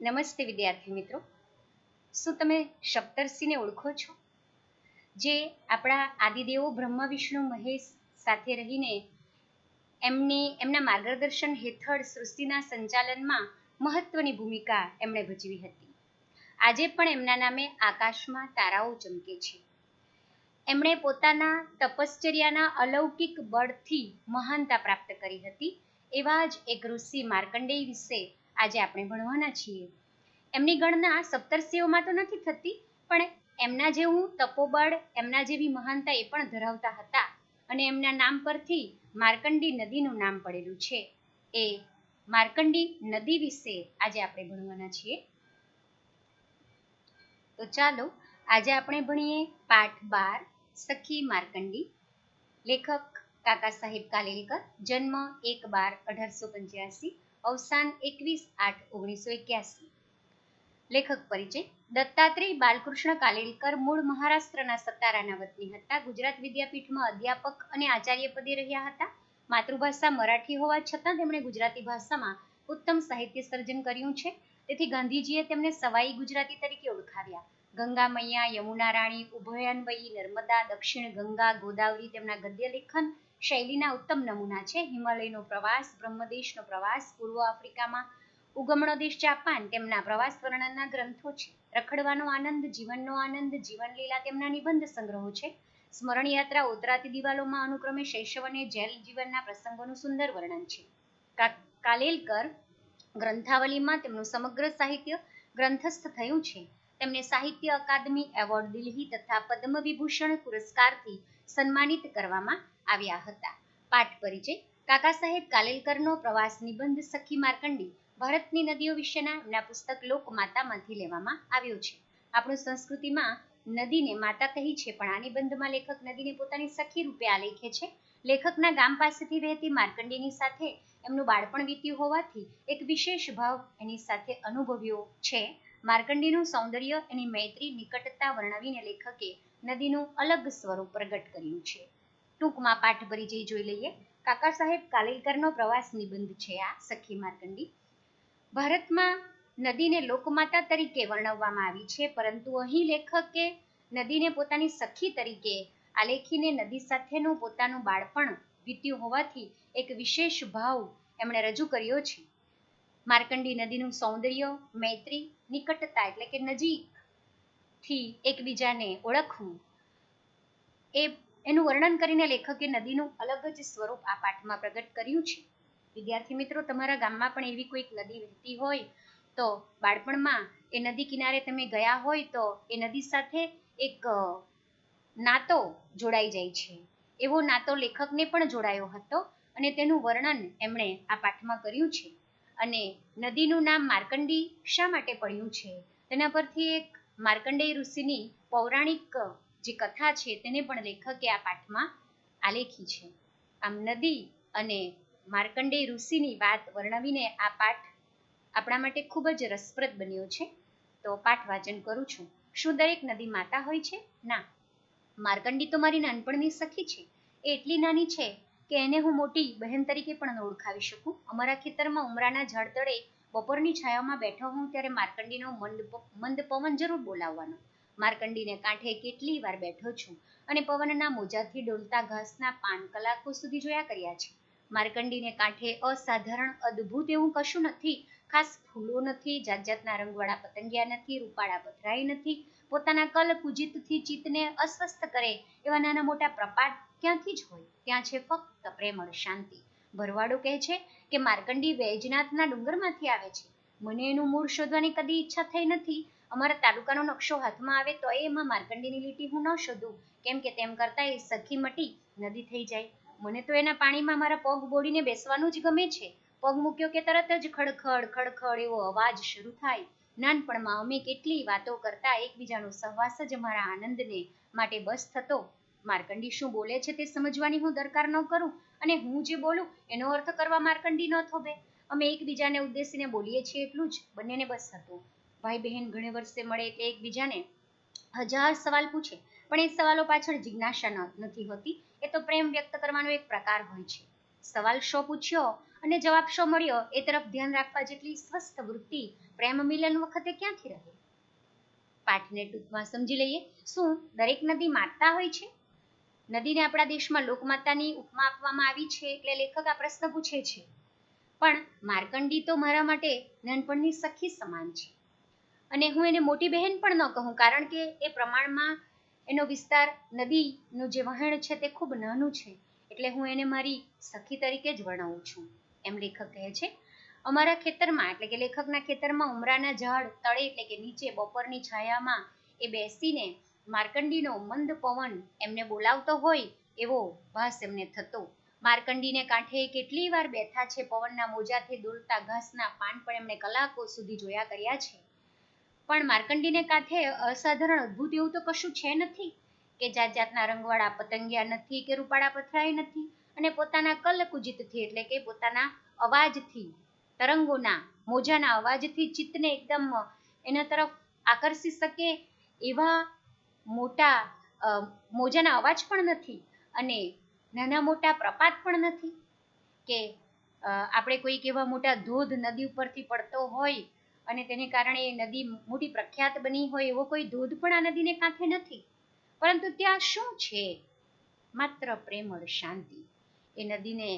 નમસ્તે વિદ્યાર્થી મિત્રો. શું તમે સપ્તર્ષિને ઓળખો છો? જે આપણા આદિદેવો બ્રહ્મ, વિષ્ણુ, મહેશ સાથે રહીને એમની, એમના માર્ગદર્શન હેઠળ સૃષ્ટિના સંચાલનમાં મહત્વની ભૂમિકા એમણે ભજવી હતી. આજે પણ એમના નામે આકાશમાં તારાઓ ચમકે છે. એમણે પોતાના તપશ્ચર્યાના અલૌકિક બળથી મહાનતા પ્રાપ્ત કરી હતી, એવા જ એક ઋષિ માર્કંડેય વિશે આજે આપણે ભણવાના છીએ. એમની ગણના સપ્તર્ષિઓમાં તો નથી થતી, પણ એમના જેવું તપોબળ, એમના જેવી મહાનતા એ પણ ધરાવતા હતા અને એમના નામ પરથી માર્કંડી નદીનું નામ પડેલું છે. એ માર્કંડી નદી વિશે આજે આપણે ભણવાના છીએ. તો ચાલો, આજે આપણે ભણીએ પાઠ બાર, સખી માર્કંડી. લેખક કાકા સાહેબ કાલેલકર, જન્મ એક બાર અઢારસો પંચ્યાસી. અવસાન એકવીસ આઠ ઓગણીસો એક્યાસી. લેખક પરિચય, દત્તાત્રેય બાલકૃષ્ણ કાલેલકર મૂળ મહારાષ્ટ્રના સતારાના વતની હતા. ગુજરાત વિદ્યાપીઠમાં અધ્યાપક અને આચાર્ય પદે રહ્યા હતા. માતૃભાષા મરાઠી હોવા છતાં તેમણે ગુજરાતી ભાષામાં ઉત્તમ સાહિત્ય સર્જન કર્યું છે. તેથી ગાંધીજીએ તેમને સવાઈ ગુજરાતી તરીકે ઓળખાવ્યા. ગંગા મૈયા, યમુના રાણી, ઉભયન્વયી, નર્મદા, દક્ષિણ ગંગા, ગોદાવરી તેમના ગદ્ય લેખન શૈલીના ઉત્તમ નમૂના છે. હિમાલયનો પ્રવાસ, બ્રહ્મદેશનો પ્રવાસ, પૂર્વ આફ્રિકામાં ઉગમણો દેશ જાપાન, તેમના પ્રવાસ વર્ણનના ગ્રંથો છે. રખડવાનો આનંદ, જીવનનો આનંદ, જીવનલીલા તેમના નિબંધ સંગ્રહો છે. સ્મરણ યાત્રા ઉતરાતી દિવાલોમાં અનુક્રમે શૈશવ અને જેલ જીવનના પ્રસંગોનું સુંદર વર્ણન છે. કાલેલકર ગ્રંથાવલીમાં તેમનું સમગ્ર સાહિત્ય ગ્રંથસ્થ થયું છે. તેમને સાહિત્ય અકાદમી એવોર્ડ દિલ્હી તથા પદ્મ વિભૂષણ પુરસ્કારથી સન્માનિત કરવામાં આવ્યા હતા. પાઠ પરિચય. કાકા સાહેબ કાલેલકરનો પ્રવાસ નિબંધ સખી માર્કંડી ભારતની નદીઓ વિશેના એમના પુસ્તક લોકમાતામાંથી લેવામાં આવ્યો છે. આપણું સંસ્કૃતિમાં નદીને માતા કહી છે, પણ આ નિબંધમાં લેખક નદીને પોતાની સખી રૂપે આલેખે છે. લેખકના ગામ પાસેથી વહેતી માર્કંડીની સાથે એમનું બાળપણ વીત્યું હોવાથી એક વિશેષ ભાવ એની સાથે અનુભવ્યો છે. માર્કંડીનું સૌંદર્ય એની મૈત્રી નિકટતા વર્ણવીને લેખકે નદીનું અલગ સ્વરૂપ પ્રગટ કર્યું છે. ટૂંકમાં પાઠ પરિચય જોઈ લઈએ. કાકા સાહેબ કાલેલકરનો પ્રવાસ નિબંધ છે આ સખી માર્કંડી. ભારતમાં નદીને લોકમાતા તરીકે વર્ણવવામાં આવી છે, પરંતુ અહીં લેખકે નદીને પોતાની સખી તરીકે આલેખીને નદી સાથેનું પોતાનું બાળપણ વીત્યું હોવાથી એક વિશેષ ભાવ એમણે રજૂ કર્યો છે. માર્કંડી નદીનું સૌંદર્ય, મૈત્રી, નિકટતા એટલે કે નજીકથી એકબીજાને ઓળખવું એ એનું વર્ણન કરીને લેખકે નદીનું અલગ જ સ્વરૂપ આ પાઠમાં પ્રગટ કર્યું છે. વિદ્યાર્થી મિત્રો, તમારા ગામમાં પણ એવી કોઈક નદી વહેતી હોય તો બાળપણમાં એ નદી કિનારે તમે ગયા હોય તો એ નદી સાથે એક નાતો જોડાઈ જાય છે. એવો નાતો લેખકને પણ જોડાયો હતો અને તેનું વર્ણન એમણે આ પાઠમાં કર્યું છે. અને નદીનું નામ માર્કંડી શા માટે પડ્યું છે? તેના પરથી એક માર્કંડેય ઋષિની પૌરાણિક જે કથા છે તેને પણ લેખકે આ પાઠમાં આલેખી છે. આમ નદી અને માર્કંડેય ઋષિની વાત વર્ણવીને આ પાઠ આપણા માટે ખૂબ જ રસપ્રદ બન્યો છે. તો પાઠ વાચન કરું છું. શું દરેક નદી માતા હોય છે? ના. માર્કંડી તો મારી નાનપણની સખી છે. એ એટલી નાની છે કે એને હું મોટી બહેન તરીકે પણ ઓળખાવી શકું. અમારા ખેતરમાં ઉમરાના ઝાડ તળે બપોરની છાયામાં બેઠો હું ત્યારે માર્કંડીનો મંદ મંદ પવન જરૂર બોલાવવાનો. માર્કંડીને કાંઠે કેટલી વાર બેઠો છું અને પવનના મોજાથી ડોલતા ઘાસના પાન કલાકો સુધી જોયા કર્યા છે. માર્કંડીને કાંઠે અસાધારણ, અદ્ભુત એવું કશું નથી. ખાસ ફૂલો નથી જાત જાતના રંગવાળા પતંગિયા નથી, રૂપાળા પથરાઈ નથી. પોતાના કલ કુજિતથી ચિત્તને અસ્વસ્થ કરે એવા નાના મોટા પ્રપાટ ક્યાંથી જ હોય? ત્યાં છે ફક્ત પ્રેમળ શાંતિ. ભરવાડો કહે છે કે માર્કંડી વૈજનાથના ડુંગરમાંથી આવે છે. મને એનું મૂળ શોધવાની કદી ઈચ્છા થઈ નથી. અમારા તાલુકાનો નકશો હાથમાં આવે તો એમાં માર્કંડીની લીટી હું ન શોધું. કેમ કે તેમ કરતા એ સખી મટી નદી થઈ જાય. મને તો એના પાણીમાં મારા પગ બોડીને બેસવાનું જ ગમે છે. પગ મૂક્યો કે તરત જ ખડખડ ખડખડ એવો અવાજ શરૂ થાય. નાનપણમાં અમે કેટલી વાતો કરતા એકબીજાનો સહવાસ જ અમારા આનંદને માટે બસ થતો. માર્કંડી શું બોલે છે તે સમજવાની હું દરકાર ન કરું અને હું જે બોલું એનો અર્થ કરવા માર્કંડી ન થોભે. અમે એકબીજાને ઉદ્દેશીને બોલીએ છીએ એટલું જ, બંનેને બસ હતું. ભાઈ બહેન ઘણે વર્ષે મળે એટલે એકબીજાને હજાર સવાલ પૂછે, પણ એ સવાલો પાછળ જિજ્ઞાસા નથી હોતી. એ તો પ્રેમ વ્યક્ત કરવાનો એક પ્રકાર હોય છે. સવાલ શો પૂછ્યો અને જવાબ શો મળ્યો, એ તરફ ધ્યાન રાખવા જેટલી સ્વસ્થ વૃત્તિ પ્રેમ મિલન વખતે ક્યાંથી રહે? પાઠને ટૂંકમાં સમજી લઈએ. શું દરેક નદી માતા હોય છે? નદીને આપણા દેશમાં લોકમાતાની ઉપમા આપવામાં આવી છે એટલે લેખક આ પ્રશ્ન પૂછે છે. પણ માર્કંડી તો મારા માટે નાનપણની સખી સમાન છે. અને હું એને મોટી બહેન પણ ન કહું, કારણ કે એ પ્રમાણમાં એનો વિસ્તાર નદીનું જે વહેણ છે તે ખૂબ નાનું છે. એટલે હું એને મારી સખી તરીકે જ વર્ણવું છું. એમ લેખક કહે છે, અમારા ખેતરમાં, એટલે કે લેખકના ખેતરમાં ઉમરાના ઝાડ તળે એટલે કે નીચે બપોરની છાયામાં એ બેસીને માર્કંડીનો મંદ પવન એમને બોલાવતો હોય એવો ભાસ એમને થતો માર્કંડીને કાંઠે કેટલી વાર બેઠા છે પવનના મોજાથી દોડતા ઘાસના પાન પણ એમણે કલાકો સુધી જોયા કર્યા છે. પણ માર્કંડીને કાંઠે અસાધારણ અદ્ભુત એવું તો કશું છે નથી કે જાત જાતના રંગવાળા પતંગિયા નથી, કે રૂપાળા પથરાય નથી અને પોતાના કલકુજિતથી એટલે કે પોતાના અવાજથી, તરંગોના, મોજાના અવાજથી ચિત્તને એકદમ એના તરફ આકર્ષી શકે એવા મોટા મોજાના અવાજ પણ નથી અને નાના મોટા પ્રપાત પણ નથી કે આપણે કોઈક એવા મોટા ધોધ નદી ઉપરથી પડતો હોય અને તેને કારણે એ નદી મોટી પ્રખ્યાત બની હોય એવો કોઈ ધોધ પણ આ નદીને કાંઠે નથી. પરંતુ ત્યાં શું છે? માત્ર પ્રેમળ શાંતિ. એ નદીને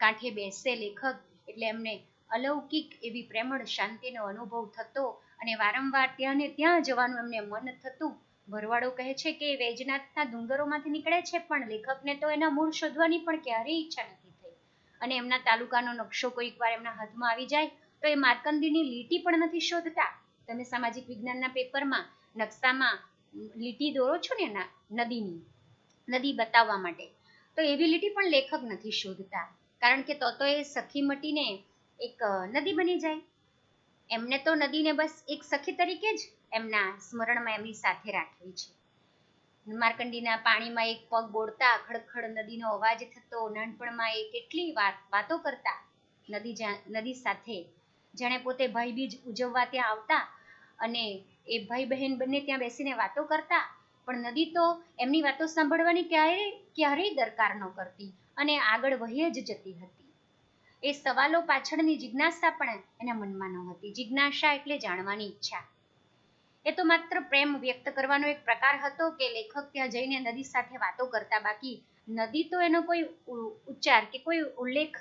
કાંઠે બેસે લેખક એટલે એમને અલૌકિક એવી પ્રેમળ શાંતિનો અનુભવ થતો અને વારંવાર ત્યાં ને ત્યાં જવાનું એમને મન થતું. ભરવાડો કહે છે કે વૈજનાથના ડુંગરોમાંથી નીકળે છે પણ લેખકને તો એના મૂળ શોધવાની પણ ક્યારેય ઈચ્છા નથી થઈ. અને એમના તાલુકાનો નકશો કોઈક વાર એમના હાથમાં આવી જાય તો એ માર્કંદીની લીટી પણ નથી શોધતા. તમે સામાજિક વિજ્ઞાનના પેપરમાં નકશામાં લીટી દોરો છો ને નદીની, નદી બતાવવા માટે, તો એવી લીટી પણ લેખક નથી શોધતા. કારણ કે તો તો એ સખી મટીને એક નદી બની જાય. એમને તો નદીને બસ એક સખી તરીકે જ એમના સ્મરણમાં એમની સાથે રાખવી છે. માર્કંડીના પાણીમાં એક પગ બોળતા ખડખડ નદીનો અવાજ થતો, નાનપણમાં એ કેટલી વાત, વાતો કરતા નદી નદી સાથે. જાણે પોતે ભાઈ બીજ ઉજવવા ત્યાં આવતા અને એ ભાઈ બહેન બંને ત્યાં બેસીને વાતો કરતા. પણ નદી તો એમની વાતો સાંભળવાની ક્યારેય ક્યારેય દરકાર ન કરતી અને આગળ વહી જ જતી હતી. એ સવાલો પાછળની જિજ્ઞાસા પણ એના મનમાં ન હતી. જિજ્ઞાસા એટલે જાણવાની ઈચ્છા. એ તો માત્ર પ્રેમ વ્યક્ત કરવાનો એક પ્રકાર હતો કે લેખક ત્યાં જઈને નદી સાથે વાતો કરતા બાકી નદી તો એનો કોઈ ઉચ્ચાર કે કોઈ ઉલ્લેખ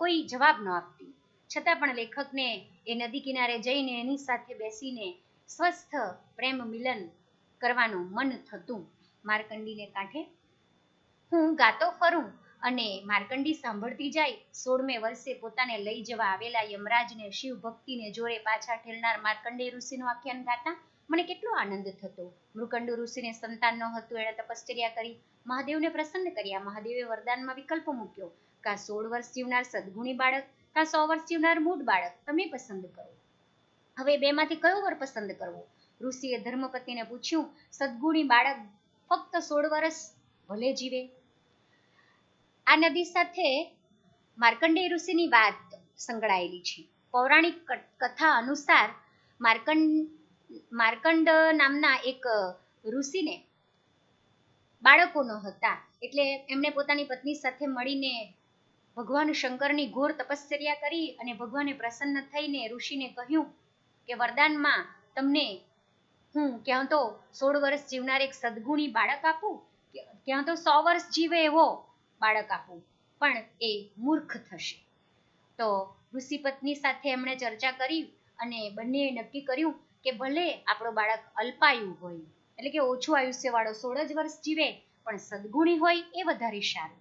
કોઈ જવાબ ન આપતી. છતાં પણ લેખકને એ નદી કિનારે જઈને એની સાથે બેસીને સ્વસ્થ પ્રેમ મિલન કરવાનું મન થતું. માર્કંડીને કાંઠે હું ગાતો ફરું. અને માર્કંડી સાંભળતી જાય, સોળમે વર્ષે પોતાને લઈ જવા આવેલા યમરાજને શિવ ભક્તિને જોરે પાછા ઠેલનાર માર્કંડેય ઋષિનું આખ્યાન ગાતા મને કેટલો આનંદ થતો. મૃકંડુ ઋષિને સંતાન ન હતું, એણે તપશ્ચર્યા કરી. મહાદેવને પ્રસન્ન કર્યા. મહાદેવે વરદાનમાં વિકલ્પ મૂક્યો. કા સોળ વર્ષ જીવનાર સદગુણી બાળક, કા સો વર્ષ જીવનાર મૂળ બાળક, તમે પસંદ કરો. હવે બેમાંથી કયો વર પસંદ કરવો? ઋષિએ ધર્મપતિને પૂછ્યું, સદગુણી બાળક, ફક્ત સોળ વર્ષ ભલે જીવે આ નદી સાથે માર્કંડેય ઋષિની વાત સંકળાયેલી છે. પૌરાણિક કથા અનુસાર માર્કંડ માર્કંડ નામના એક ઋષિને બાળકો ન હતા. એટલે એમણે પોતાની પત્ની સાથે મળીને ભગવાન શંકરની ઘોર તપશ્ચર્યા કરી અને ભગવાને પ્રસન્ન થઈને ઋષિને કહ્યું કે, વરદાનમાં તમને હું ક્યાં તો સોળ વર્ષ જીવનાર એક સદગુણી બાળક આપું, ક્યાં તો સો વર્ષ જીવે એવો બાળક આપું. પણ એ મૂર્ખ થશે. તો ઋષિ પત્ની સાથે એમણે ચર્ચા કરી અને બંનેએ નક્કી કર્યું કે ભલે આપણો બાળક અલ્પાયુ હોય, એટલે કે ઓછું આયુષ્યવાળો સોળ જ વર્ષ જીવે, પણ સદગુણી હોય એ વધારે સારું.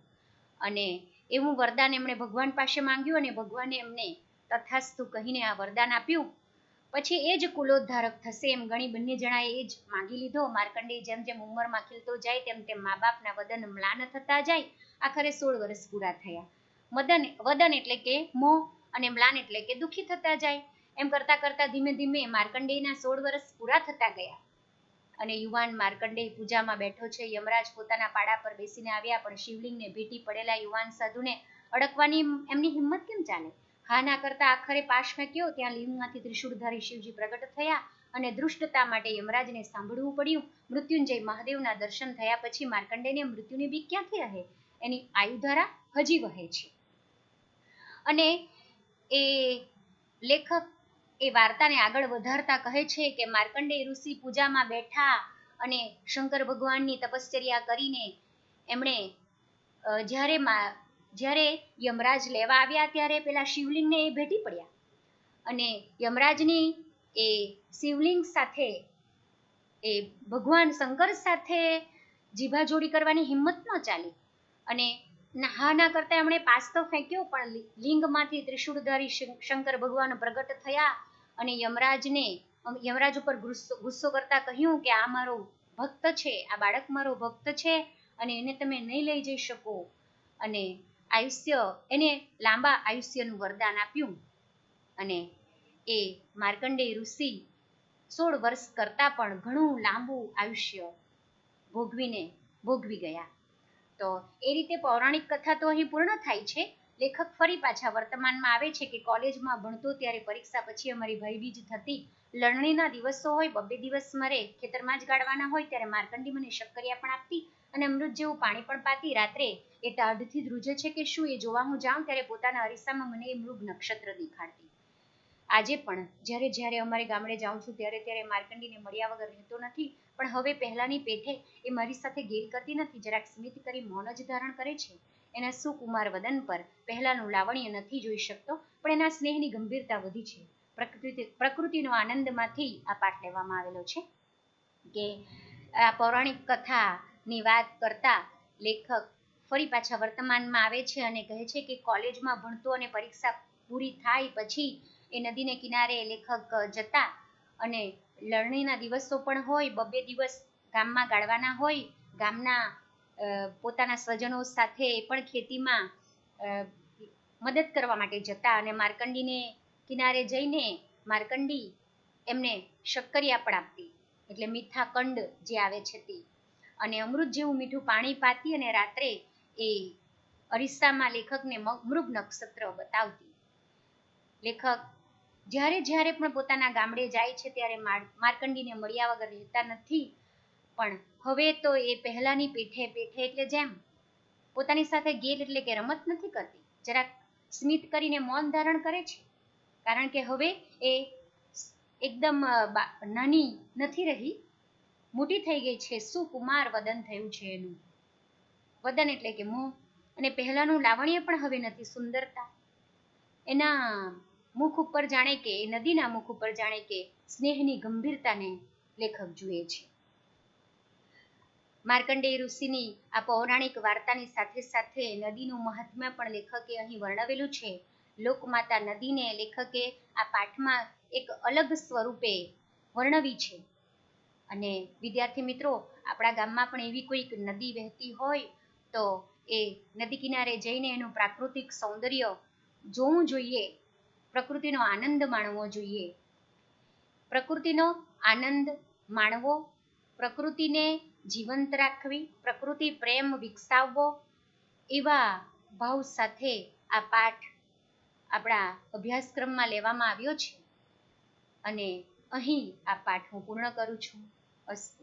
અને એવું વરદાન એમણે ભગવાન પાસે માંગ્યું અને ભગવાને એમને તથાસ્તુ કહીને આ વરદાન આપ્યું. પછી એ જ કુલોદ્ધારક થશે એમ ગણી બંને જણાએ એ જ માંગી લીધો. માર્કંડેય જેમ જેમ ઉંમરમાં ખીલતો જાય, તેમ તેમ મા બાપના વદન મ્લાન થતા જાય. આખરે સોળ વર્ષ પૂરા થયા. મદન, વદન એટલે કે મોહ અને મ્લાન એટલે કે દુઃખી થતા જાય. એમ કરતા કરતા ધીમે ધીમે માર્કંડેયના સોળ વર્ષ પૂરા થતા ગયા. અને યુવાન માર્કંડેય પૂજામાં બેઠો છે. યમરાજ પોતાના પાડા પર બેસીને આવ્યા, પણ શિવલિંગને ભેટી પડેલા યુવાન સાધુને અડકવાની એમની હિંમત કેમ ચાલે? હા ના કરતા આખરે પાશ ફેંક્યો ત્યાં લિંગમાંથી ત્રિશુળધારી શિવજી પ્રગટ થયા અને દૃષ્ટતા માટે યમરાજને સાંભળવું પડ્યું. મૃત્યુંજય મહાદેવના દર્શન થયા પછી માર્કંડેયને મૃત્યુની બીક ક્યાંથી રહે? એની આયુધારા હજી વહે છે. અને એ લેખક એ વાર્તાને આગળ વધારતા કહે છે કે માર્કંડેય ઋષિ પૂજામાં બેઠા અને શંકર ભગવાનની તપશ્ચર્યા કરીને એમણે જ્યારે જ્યારે યમરાજ લેવા આવ્યા ત્યારે પેલા શિવલિંગને એ ભેટી પડ્યા. અને યમરાજની એ શિવલિંગ સાથે, એ ભગવાન શંકર સાથે જીભા જોડી કરવાની હિંમત ન ચાલી. અને નાહાના કરતા એમણે પાસ તો ફેંક્યો, પણ લિંગમાંથી ત્રિશુળધારી શંકર ભગવાન પ્રગટ થયા અને યમરાજને યમરાજ ઉપર ગુસ્સો કરતા કહ્યું કે, આ મારો ભક્ત છે, આ બાળક મારો ભક્ત છે અને એને તમે નહીં લઈ જઈ શકો. અને આયુષ્ય એને લાંબા આયુષ્યનું વરદાન આપ્યું. અને એ માર્કંડેય ઋષિ સોળ વર્ષ કરતાં પણ ઘણું લાંબુ આયુષ્ય ભોગવીને ભોગવી ગયા. તો એ રીતે પૌરાણિક કથા તો અહીં પૂર્ણ થાય છે. લેખક ફરી પાછા વર્તમાનમાં આવે છે કે કોલેજમાં ભણતો ત્યારે પરીક્ષા પછી અમારી ભયબીજ થતી લણણીના દિવસો હોય બબ્બે દિવસ મરે, ખેતરમાં જ ગાળવાના હોય, ત્યારે માર્કંડી મને શક્કરિયા પણ આપતી અને અમૃત જેવું પાણી પણ પાતી. રાત્રે એ ટાઢથી ધ્રુજે છે કે શું એ જોવા હું જાઉં ત્યારે પોતાના અરીસામાં મને એ મૃગ નક્ષત્ર દેખાડતી. આજે પણ જ્યારે જ્યારે અમારે ગામડે જાઉં છું ત્યારે ત્યારે માર્કંડીને મળ્યા વગર રહેતો નથી, પણ હવે પહેલાની પેઠે એ મારી સાથે ગેલ કરતી નથી, જરાક સ્મિત કરી મૌન જ ધારણ કરે છે. એના સુકુમાર વદન પર પહેલાનું લાવણ્ય નથી જોઈ શકતો, પણ એના સ્નેહની ગંભીરતા વધી છે. પ્રકૃતિ, પ્રકૃતિનો આનંદમાંથી આ પાઠ લેવામાં આવેલો છે કે આ પૌરાણિક કથાની વાત કરતા લેખક ફરી પાછા વર્તમાનમાં આવે છે અને કહે છે કે કોલેજમાં ભણતો અને પરીક્ષા પૂરી થાય પછી એ નદીને કિનારે લેખક જતા અને લણણીના દિવસો પણ હોય, બબે દિવસ ગામમાં ગાળવાના હોય, ગામના પોતાના સ્વજનો સાથે પણ ખેતીમાં મદદ કરવા માટે જતા અને માર્કંડીને કિનારે જઈને માર્કંડી એમને શક્કરિયા પણ આપતી, એટલે મીઠા કંડ જે આવે છે તે. અને અમૃત જેવું મીઠું પાણી પાતી અને રાત્રે એ અરીસામાં લેખકને મૃગ નક્ષત્ર બતાવતી. લેખક જ્યારે જ્યારે પણ પોતાના ગામડે જાય છે ત્યારે માર્કંડીને મળ્યા વગર રહેતા નથી, પણ હવે તો એ પહેલાની પેઠે પેઠે એટલે જેમ પોતાની સાથે ગેલ એટલે કે રમત નથી કરતી, જરાક સ્મિત કરીને મૌન ધારણ કરે છે. કારણ કે હવે એ એકદમ નાની નથી રહી, મોટી થઈ ગઈ છે, સુકુમાર વદન થયું છે એનું. વદન એટલે કે મોં. અને પહેલાનું લાવણ્ય પણ હવે નથી, સુંદરતા. એના મુખ ઉપર જાણે કે, એ નદીના મુખ ઉપર જાણે કે સ્નેહની ગંભીરતાને લેખક જુએ છે. માર્કંડેય ઋષિની આ પૌરાણિક વાર્તાની સાથે સાથે નદીનું મહાત્મ્ય પણ લેખકે અહીં વર્ણવેલું છે. લોકમાતા નદીને લેખકે આ પાઠમાં એક અલગ સ્વરૂપે વર્ણવી છે. અને વિદ્યાર્થી મિત્રો, આપણા ગામમાં પણ એવી કોઈક નદી વહેતી હોય તો એ નદી કિનારે જઈને એનું પ્રાકૃતિક સૌંદર્ય જોવું જોઈએ, પ્રકૃતિનો આનંદ માણવો જોઈએ. પ્રકૃતિનો આનંદ માણવો, પ્રકૃતિને જીવંત રાખવી, પ્રકૃતિ પ્રેમ વિકસાવવો, એવા ભાવ સાથે આ પાઠ આપણા અભ્યાસક્રમમાં લેવામાં આવ્યો છે. અને અહીં આ પાઠ હું પૂર્ણ કરું છું. અસ્તુ